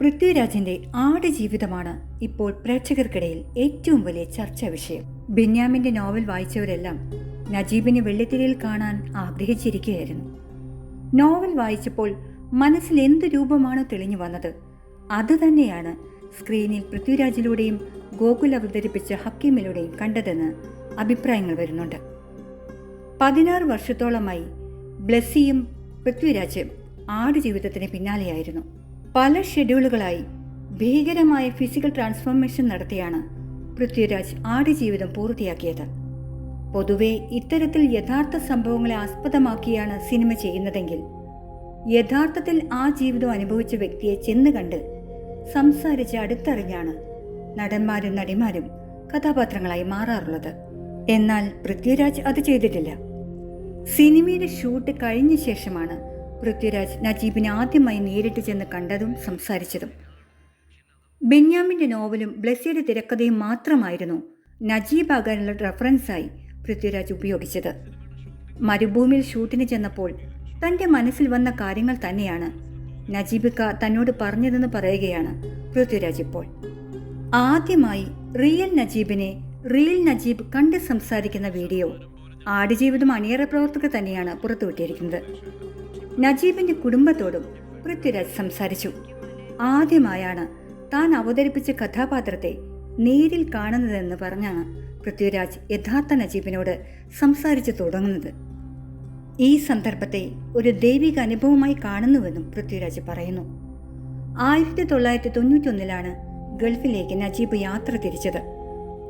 പൃഥ്വിരാജിന്റെ ആട് ജീവിതമാണ് ഇപ്പോൾ പ്രേക്ഷകർക്കിടയിൽ ഏറ്റവും വലിയ ചർച്ചാ വിഷയം. ബെന്യാമിന്റെ നോവൽ വായിച്ചവരെല്ലാം നജീബിനെ വെള്ളിത്തിരയിൽ കാണാൻ ആഗ്രഹിച്ചിരിക്കുകയായിരുന്നു. നോവൽ വായിച്ചപ്പോൾ മനസ്സിൽ എന്ത് രൂപമാണ് തെളിഞ്ഞു വന്നത്? അത് തന്നെയാണ് സ്ക്രീനിൽ പൃഥ്വിരാജിലൂടെയും ഗോകുൽ അവതരിപ്പിച്ച ഹക്കീമിലൂടെയും കണ്ടതെന്ന് അഭിപ്രായങ്ങൾ വരുന്നുണ്ട്. പതിനാറ് വർഷത്തോളമായി ബ്ലസ്സിയും പൃഥ്വിരാജും ആടുജീവിതത്തിന് പിന്നാലെയായിരുന്നു. പല ഷെഡ്യൂളുകളായി ഭീകരമായ ഫിസിക്കൽ ട്രാൻസ്ഫോർമേഷൻ നടത്തിയാണ് പൃഥ്വിരാജ് ആടുജീവിതം പൂർത്തിയാക്കിയത്. പൊതുവെ ഇത്തരത്തിൽ യഥാർത്ഥ സംഭവങ്ങളെ ആസ്പദമാക്കിയാണ് സിനിമ ചെയ്യുന്നതെങ്കിൽ യഥാർത്ഥത്തിൽ ആ ജീവിതം അനുഭവിച്ച വ്യക്തിയെ ചെന്ന് കണ്ട് സംസാരിച്ച് അടുത്തറിഞ്ഞാണ് നടന്മാരും നടിമാരും കഥാപാത്രങ്ങളായി മാറാറുള്ളത്. എന്നാൽ പൃഥ്വിരാജ് അത് ചെയ്തിട്ടില്ല. സിനിമയുടെ ഷൂട്ട് കഴിഞ്ഞ ശേഷമാണ് പൃഥ്വിരാജ് നജീബിനെ ആദ്യമായി നേരിട്ട് ചെന്ന് കണ്ടതും സംസാരിച്ചതും. ബെന്യാമിന്റെ നോവലും ബ്ലസ്സിയുടെ തിരക്കഥയും മാത്രമായിരുന്നു നജീബ് ആകാനുള്ള റെഫറൻസായി പൃഥ്വിരാജ് ഉപയോഗിച്ചത്. മരുഭൂമിയിൽ ഷൂട്ടിന് ചെന്നപ്പോൾ തന്റെ മനസ്സിൽ വന്ന കാര്യങ്ങൾ തന്നെയാണ് നജീബിക്ക തന്നോട് പറഞ്ഞതെന്ന് പറയുകയാണ് പൃഥ്വിരാജ് ഇപ്പോൾ. ആദ്യമായി റിയൽ നജീബിനെ റിയൽ നജീബ് കണ്ട് സംസാരിക്കുന്ന വീഡിയോ ആടുജീവിതം അണിയറ പ്രവർത്തകർ തന്നെയാണ് പുറത്തുവിട്ടിരിക്കുന്നത്. നജീബിന്റെ കുടുംബത്തോടും പൃഥ്വിരാജ് സംസാരിച്ചു. ആദ്യമായാണ് താൻ അവതരിപ്പിച്ച കഥാപാത്രത്തെ നേരിൽ കാണുന്നതെന്ന് പറഞ്ഞാണ് പൃഥ്വിരാജ് യഥാർത്ഥ നജീബിനോട് സംസാരിച്ചു തുടങ്ങുന്നത്. ഈ സന്ദർഭത്തെ ഒരു ദൈവിക അനുഭവമായി കാണുന്നുവെന്നും പൃഥ്വിരാജ് പറയുന്നു. ആയിരത്തി തൊള്ളായിരത്തി തൊണ്ണൂറ്റൊന്നിലാണ് ഗൾഫിലേക്ക് നജീബ് യാത്ര തിരിച്ചത്.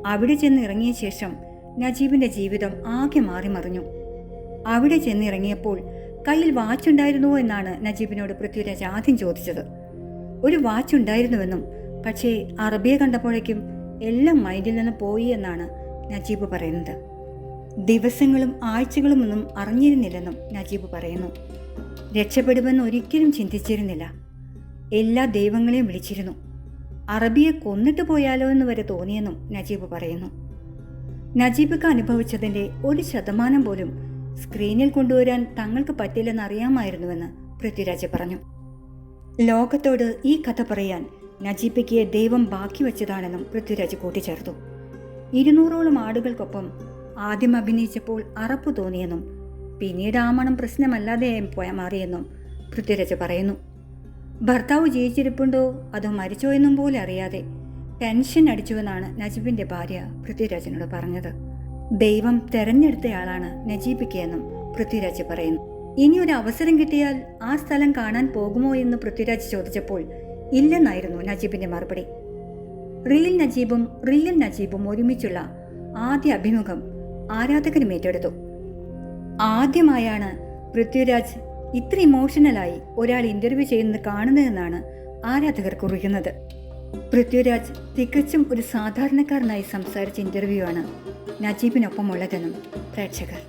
അവിടെ ചെന്ന് ഇറങ്ങിയ ശേഷം നജീബിന്റെ ജീവിതം ആകെ മാറി മറിഞ്ഞു അവിടെ ചെന്നിറങ്ങിയപ്പോൾ കയ്യിൽ വാച്ച് ഉണ്ടായിരുന്നുവോ എന്നാണ് നജീബിനോട് പൃഥ്വിരാജ് ആദ്യം ചോദിച്ചത്. ഒരു വാച്ച് ഉണ്ടായിരുന്നുവെന്നും പക്ഷേ അറബിയെ കണ്ടപ്പോഴേക്കും എല്ലാം മൈൻഡിൽ നിന്ന് പോയി എന്നാണ് നജീബ് പറയുന്നത്. ദിവസങ്ങളും ആഴ്ചകളും ഒന്നും അറിഞ്ഞിരുന്നില്ലെന്നും നജീബ് പറയുന്നു. രക്ഷപ്പെടുമെന്ന് ഒരിക്കലും ചിന്തിച്ചിരുന്നില്ല. എല്ലാ ദൈവങ്ങളെയും വിളിച്ചിരുന്നു. അറബിയെ കൊന്നിട്ട് പോയാലോ എന്ന് വരെ തോന്നിയെന്നും നജീബ് പറയുന്നു. നജീബിക്ക് അനുഭവിച്ചതിന്റെ ഒരു ശതമാനം പോലും സ്ക്രീനിൽ കൊണ്ടുവരാൻ തങ്ങൾക്ക് പറ്റില്ലെന്ന് അറിയാമായിരുന്നുവെന്ന് പൃഥ്വിരാജ് പറഞ്ഞു. ലോകത്തോട് ഈ കഥ പറയാൻ നജീബയ്ക്ക് ദൈവം ബാക്കി വെച്ചതാണെന്നും പൃഥ്വിരാജ് കൂട്ടിച്ചേർത്തു. ഇരുന്നൂറോളം ആടുകൾക്കൊപ്പം ആദ്യം അഭിനയിച്ചപ്പോൾ അറപ്പ് തോന്നിയെന്നും പിന്നീട് ആ മണം പ്രശ്നമല്ലാതെ പോയാൽ മാറിയെന്നും പൃഥ്വിരാജ് പറയുന്നു. ഭർത്താവ് ജീവിച്ചിരിപ്പുണ്ടോ അതോ മരിച്ചോ എന്നും പോലും അറിയാതെ ടെൻഷൻ അടിച്ചുവെന്നാണ് നജീബിന്റെ ഭാര്യ പൃഥ്വിരാജിനോട് പറഞ്ഞത്. ദൈവം തെരഞ്ഞെടുത്തയാളാണ് നജീബിക്ക് എന്നും പൃഥ്വിരാജ് പറയുന്നു. ഇനി ഒരു അവസരം കിട്ടിയാൽ ആ സ്ഥലം കാണാൻ പോകുമോ എന്ന് പൃഥ്വിരാജ് ചോദിച്ചപ്പോൾ ഇല്ലെന്നായിരുന്നു നജീബിന്റെ മറുപടി. റിയൽ നജീബും റിയൽ നജീബും ഒരുമിച്ചുള്ള ആദ്യ അഭിമുഖം ആരാധകരും ഏറ്റെടുത്തു. ആദ്യമായാണ് പൃഥ്വിരാജ് ഇത്ര ഇമോഷണലായി ഒരാൾ ഇന്റർവ്യൂ ചെയ്യുന്നത് കാണുന്നതെന്നാണ് ആരാധകർ കുറിക്കുന്നത്. പൃഥ്വിരാജ് തികച്ചും ഒരു സാധാരണക്കാരനായി സംസാരിച്ച ഇന്റർവ്യൂ ആണ് നജീബിനൊപ്പമുള്ളതെന്നും പ്രേക്ഷകർ